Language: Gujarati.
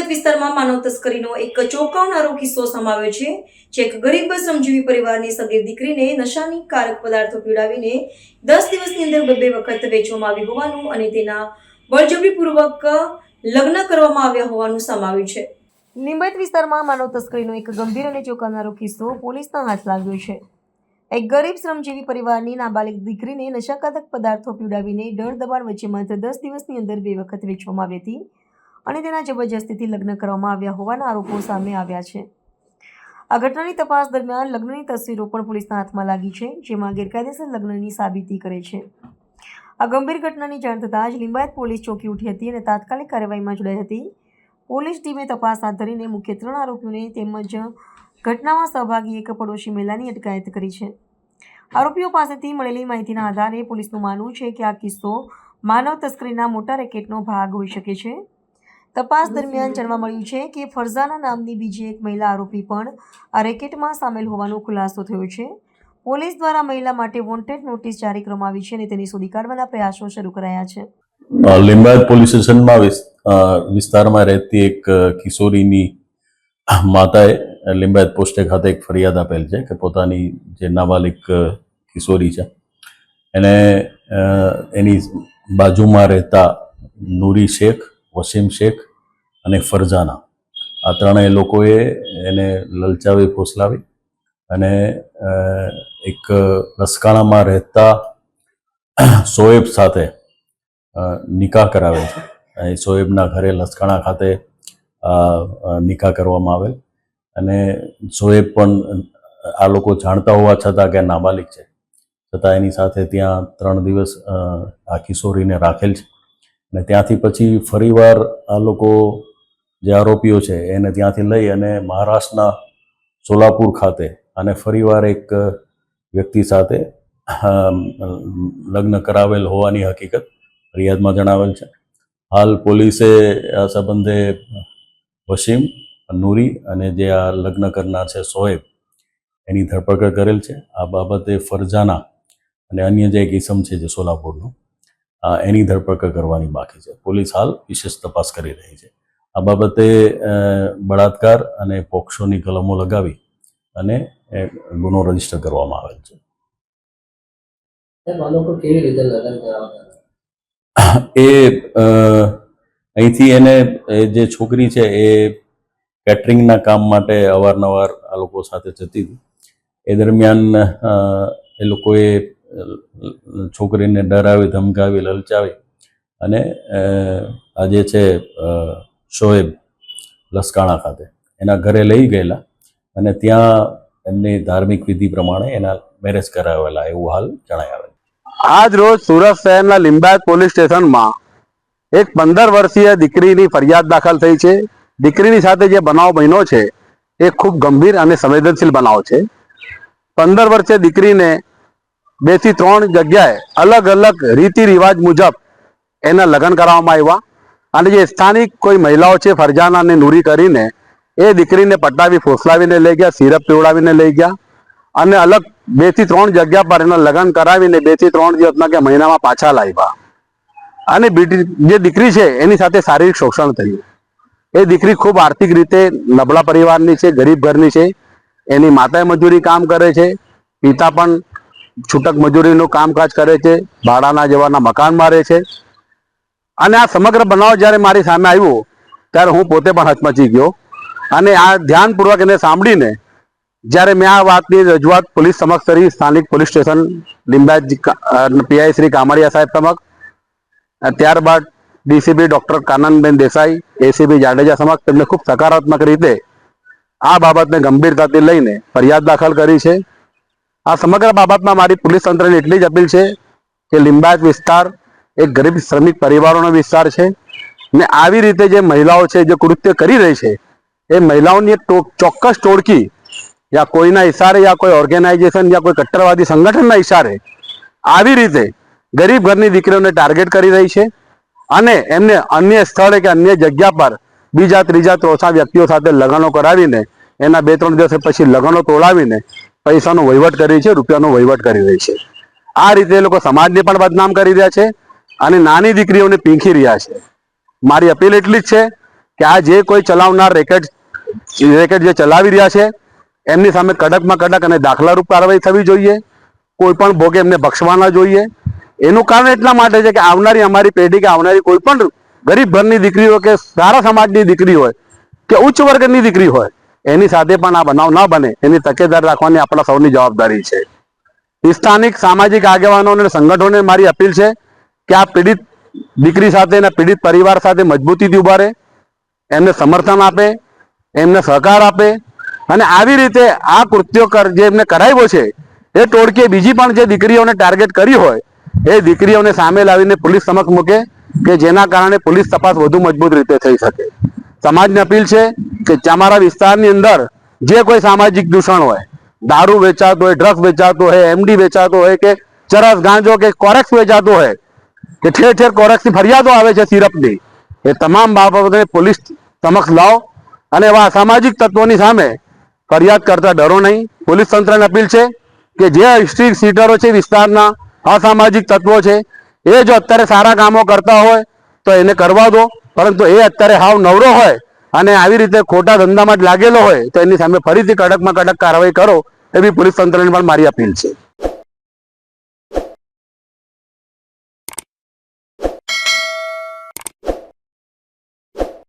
લિંબાયત વિસ્તારમાં માનવ તસ્કરીનો એક ચોંકાવનારો કિસ્સો સમાવ્યો છે. જે એક ગરીબ શ્રમજીવી પરિવારની સગીર દીકરીને નશાની કારક પદાર્થો પીડાવીને દસ દિવસની અંદર બે બે વખત વેચવામાં આવી હોવાનું અને તેના બળજબરીપૂર્વક લગ્ન કરવામાં આવ્યા હોવાનું સમાવ્યું છે. લિંબાયત વિસ્તારમાં માનવ તસ્કરીનો એક ગંભીર અને ચોંકાવનારો કિસ્સો પોલીસના હાથ લાગ્યો છે. એક ગરીબ શ્રમજીવી પરિવારની નાબાલિગ દીકરીને નશાકારક પદાર્થો પીવડાવીને ડર દબાણ વચ્ચે માત્ર દસ દિવસની અંદર બે વખત વેચવામાં આવી હતી. અને તેના જબરજસ્તીથી લગ્ન કરવામાં આવ્યા હોવાના આરોપો સામે આવ્યા છે. આ ઘટનાની તપાસ દરમિયાન લગ્નની તસવીરો પણ પોલીસના હાથમાં લાગી છે, જેમાં ગેરકાયદેસર લગ્નની સાબિતી કરે છે. આ ગંભીર ઘટનાની જાણ થતાં જ લિંબાયત પોલીસ ચોકી ઉઠી હતી અને તાત્કાલિક કાર્યવાહીમાં જોડાઈ હતી. પોલીસ ટીમે તપાસ હાથ ધરીને મુખ્ય ત્રણ આરોપીઓને તેમજ ઘટનામાં સહભાગી એક પડોશી મહિલાની અટકાયત કરી છે. આરોપીઓ પાસેથી મળેલી માહિતીના આધારે પોલીસનું માનવું છે કે આ કિસ્સો માનવ તસ્કરીના મોટા રેકેટનો ભાગ હોઈ શકે છે. તપાસ દરમિયાન જાણવા મળ્યું છે કે ફરઝાના નામની બીજી એક મહિલા આરોપી પણ આ રેકેટમાં સામેલ હોવાનો ખુલાસો થયો છે. પોલીસ દ્વારા મહિલા માટે વોન્ટેડ નોટિસ જારી કરવામાં આવી છે અને તેની શોધી કાઢવાના પ્રયાસો શરૂ કરાયા છે. લિંબાયત પોલીસ સ્ટેશનમાં વિસ્તારમાં રહેતી એક કિશોરીની માતાએ લિંબાયત પોસ્ટે ખાતે એક ફરિયાદ આપેલ છે કે પોતાની જે નાબાલિક કિશોરી છે, એને એની બાજુમાં રહેતા નૂરી શેખ વસીમ શેખ અને ફરજાના. આ ત્રણેય લોકોએ એને લલચાવી, ફોસલાવી અને એક રસકાણામાં રહેતા સોએબ સાથે નિકાહ કરાવે છે. અહીં સોએબના ઘરે લસકાણા ખાતે નિકાહ કરવામાં આવેલ. અને સોએબ પણ આ લોકો જાણતા હોવા છતાં કે નાબાલિક છે. છતાં એની સાથે ત્યાં ત્રણ દિવસ આ કિશોરીને રાખેલ છે. અને ત્યાંથી પછી ફરીવાર આ લોકો જે આરોપીઓ છે, એને ત્યાંથી લઈ અને મહારાષ્ટ્રના સોલાપુર ખાતે અને ફરીવાર એક વ્યક્તિ સાથે લગ્ન કરાવેલ હોવાની હકીકત ફરિયાદમાં જણાવેલ છે. હાલ પોલીસે આ સંબંધે વસીમ, નૂરી અને જે આ લગ્ન કરનાર છે, સોએબ, એની ધરપકડ કરેલ છે. આ બાબતે ફરજાના અને અન્ય જે એક ઇસમ છે, જે સોલાપુરનું એની ધરપકડ કરવાની બાકી છે. પોલીસ હાલ વિશેષ તપાસ કરી રહી છે. આ બાબતે બળાત્કાર અને પોક્સોની કલમો લગાવી અને ગુનો રજિસ્ટર કરવામાં આવેલ છે. એ અહીંથી એને જે છોકરી છે એ કેટરિંગના કામ માટે અવારનવાર આ લોકો સાથે જતી હતી. એ દરમિયાન એ લોકોએ છોકરીને ડરાવી, ધમકાવી, લલચાવી. અને આ જે છે શોએબ લસકાણા ખાતે, એના ઘરે લઈ ગયેલા. અને ત્યાં એમની ધાર્મિક વિધિ પ્રમાણે એના મેરેજ કરાવેલા, એવું હાલ જણાય આવે આજ રોજ સુરત શહેરના લિંબાયત પોલીસ સ્ટેશનમાં એક પંદર વર્ષીય દીકરીની ફરિયાદ દાખલ થઈ છે. દીકરીની સાથે જે બનાવ બન્યો છે, એ ખૂબ ગંભીર અને સંવેદનશીલ બનાવ છે. પંદર વર્ષીય દીકરીને બેથી ત્રણ જગ્યાએ અલગ અલગ રીતિ રિવાજ મુજબ એના લગ્ન કરાવવામાં આવ્યા. અને જે સ્થાનિક કોઈ મહિલાઓ છે ફરજાનાને નૂરી કરીને એ દીકરીને પટાવી, ફોસલાવીને લઈ ગયા, સિરપ પીવડાવીને લઈ ગયા. અને અલગ બેથી ત્રણ જગ્યા પર એના લગ્ન કરાવીને બેથી ત્રણ દિવસના કે મહિનામાં પાછા લાવ્યા. અને જે દીકરી છે, એની સાથે શારીરિક શોષણ થયું. એ દીકરી ખૂબ આર્થિક રીતે નબળા પરિવારની છે, ગરીબ ઘરની છે. એની માતાએ મજૂરી કામ કરે છે. પિતા પણ છૂટક મજૂરીનું કામકાજ કરે છે, ભાડાના જેવાના મકાનમાં રહે છે. અને આ સમગ્ર બનાવ જ્યારે મારી સામે આવ્યો, ત્યારે હું પોતે પણ હચમચી ગયો. અને આ ધ્યાનપૂર્વક એને સાંભળીને, જ્યારે મેં આ વાતની રજૂઆત પોલીસ સમક્ષ કરી, સ્થાનિક police station, Limbayat PI Shri Kamdiya સાહેબ સમક્ષ ત્યારબાદ DCP doctor Kananben Desai ACP Jadeja સમક્ષ તેમને ખૂબ સકારાત્મક રીતે આ બાબતને ગંભીરતાથી લઈને ફરિયાદ દાખલ કરી છે. આ સમગ્ર બાબતમાં મારી પોલીસ તંત્રને એટલી જ અપીલ છે કે લિંબાયત વિસ્તાર એક ગરીબ શ્રમિક પરિવારોનો વિસ્તાર છે ને આવી રીતે જે મહિલાઓ છે, જે કૃત્ય કરી રહી છે, એ મહિલાઓની એક ચોક્કસ ટોળકી યા કોઈના ઇશારે યા કોઈ ઓર્ગેનાઇઝેશન યા કોઈ કટ્ટરવાદી સંગઠનના ઇશારે આવી રીતે ગરીબ ઘરની દીકરીઓને ટાર્ગેટ કરી રહી છે અને એમને અન્ય સ્થળે કે અન્ય જગ્યા પર બીજા ત્રીજા ચોથા વ્યક્તિઓ સાથે લગ્નો કરાવીને એના બે ત્રણ દિવસ પછી લગ્નો તોડાવીને પૈસાનો વહીવટ કરી છે, રૂપિયાનો વહીવટ કરી રહી છે. આ રીતે એ લોકો સમાજને પણ બદનામ કરી રહ્યા છે અને નાની દીકરીઓને પીંખી રહ્યા છે. મારી અપીલ એટલી જ છે કે આ જે કોઈ ચલાવનાર રેકેટ રેકેટ જે ચલાવી રહ્યા છે, એમની સામે કડકમાં કડક અને દાખલારૂપ કાર્યવાહી થવી જોઈએ. કોઈ પણ ભોગે એમને બક્ષવાના જોઈએ. એનું કારણ એટલા માટે છે કે આવનારી અમારી પેઢી કે આવનારી કોઈ પણ ગરીબ ઘરની દીકરી હોય કે સારા સમાજની દીકરી હોય કે ઉચ્ચ વર્ગની દીકરી હોય એની સાથે પણ આ બનાવ ન બને, એની તકેદાર રાખવાની આપણા સૌની જવાબદારી છે. સ્થાનિક સામાજિક આગેવાનો અને સંગઠનોને મારી અપીલ છે કે આ પીડિત દીકરી સાથે અને પીડિત પરિવાર સાથે મજબૂતીથી ઊભા રહે, એમને સમર્થન આપે, એમને સહકાર આપે અને આવી રીતે આ કૃત્યો જે એમને કરાવ્યો છે, એ ટોળકીએ બીજી પણ જે દીકરીઓને ટાર્ગેટ કરી હોય, એ દીકરીઓને સામે લાવીને પોલીસ સમક્ષ મૂકે કે જેના કારણે પોલીસ તપાસ વધુ મજબૂત રીતે થઈ શકે. સમાજને અપીલ છે કે તમારા વિસ્તારની અંદર જે કોઈ સામાજિક દૂષણ હોય, દારૂ વેચાતો હોય ડ્રગ્સ વેચાતો હોય એમડી વેચાતો હોય કે ચરસ ગાંજો કે કોરેક્સ વેચાતો હોય, કે ઠેર ઠેર કોરેક્સની ફરિયાદો આવે છે સિરપની, એ તમામ બાબતોને પોલીસ સમક્ષ લાવો અને એવા અસામાજિક તત્વોની સામે ફરિયાદ કરતા ડરો નહીં. પોલીસ તંત્રને અપીલ છે કે જે સ્ટ્રીટ સીટરો છે વિસ્તારના અસામાજિક તત્વો છે, એ જો અત્યારે સારા કામો કરતા હોય તો એને કરવા દો. પરંતુ એ અત્યારે હાવ નવરો હોય અને આવી રીતે ખોટા ધંધામાં જ લાગેલો હોય તો એની સામે ફરીથી કડકમાં કડક કાર્યવાહી કરો એવી પોલીસ તંત્રને પણ મારી અપીલ છે.